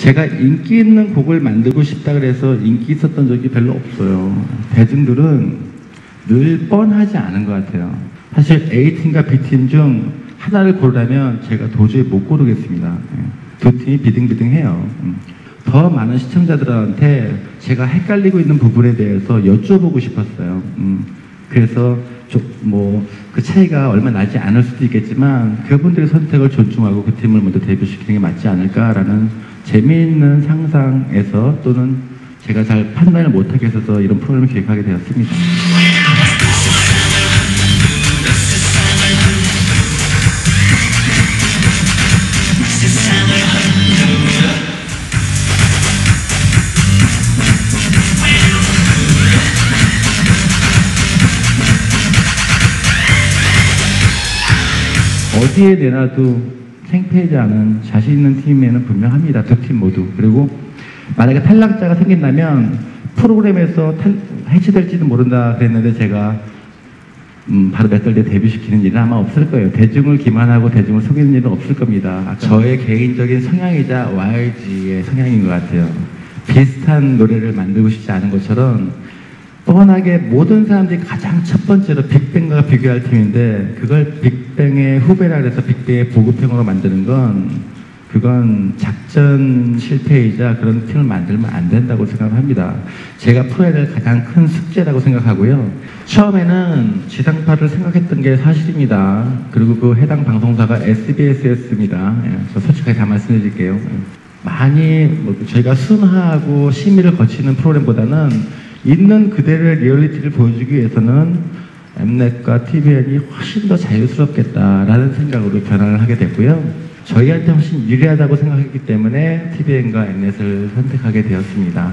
제가 인기 있는 곡을 만들고 싶다 그래서 인기 있었던 적이 별로 없어요. 대중들은 늘 뻔하지 않은 것 같아요. 사실 A팀과 B팀 중 하나를 고르라면 제가 도저히 못 고르겠습니다. 예. 두 팀이 비등비등해요. 음. 더 많은 시청자들한테 제가 헷갈리고 있는 부분에 대해서 여쭤보고 싶었어요. 음. 그래서 뭐그 차이가 얼마 나지 않을 수도 있겠지만 그분들의 선택을 존중하고 그 팀을 먼저 데뷔시키는 게 맞지 않을까라는 재미있는 상상에서 또는 제가 잘 판단을 못하게 해서 이런 프로그램을 기획하게 되었습니다. 어디에 내놔도 생패하지 않은 자신 있는 팀에는 분명합니다. 두 팀 모두. 그리고 만약에 탈락자가 생긴다면 프로그램에서 탈, 해체될지도 모른다 그랬는데 제가 음, 바로 몇 달 뒤에 데뷔시키는 일은 아마 없을 거예요. 대중을 기만하고 대중을 속이는 일은 없을 겁니다. 저의 개인적인 성향이자 YG의 성향인 것 같아요. 비슷한 노래를 만들고 싶지 않은 것처럼 뻔하게 모든 사람들이 가장 첫 번째로 빅뱅과 비교할 팀인데 그걸 빅뱅의 후배라 그래서 빅뱅의 보급형으로 만드는 건 그건 작전 실패이자 그런 팀을 만들면 안 된다고 생각합니다. 제가 풀어야 될 가장 큰 숙제라고 생각하고요. 처음에는 지상파를 생각했던 게 사실입니다. 그리고 그 해당 방송사가 SBS였습니다. 예, 저 솔직하게 다 말씀드릴게요. 예. 많이 뭐 저희가 순화하고 심의를 거치는 프로그램보다는 있는 그대로의 리얼리티를 보여주기 위해서는 엠넷과 TVN이 훨씬 더 자유스럽겠다라는 생각으로 변화를 하게 됐고요. 저희한테 훨씬 유리하다고 생각했기 때문에 TVN과 엠넷을 선택하게 되었습니다.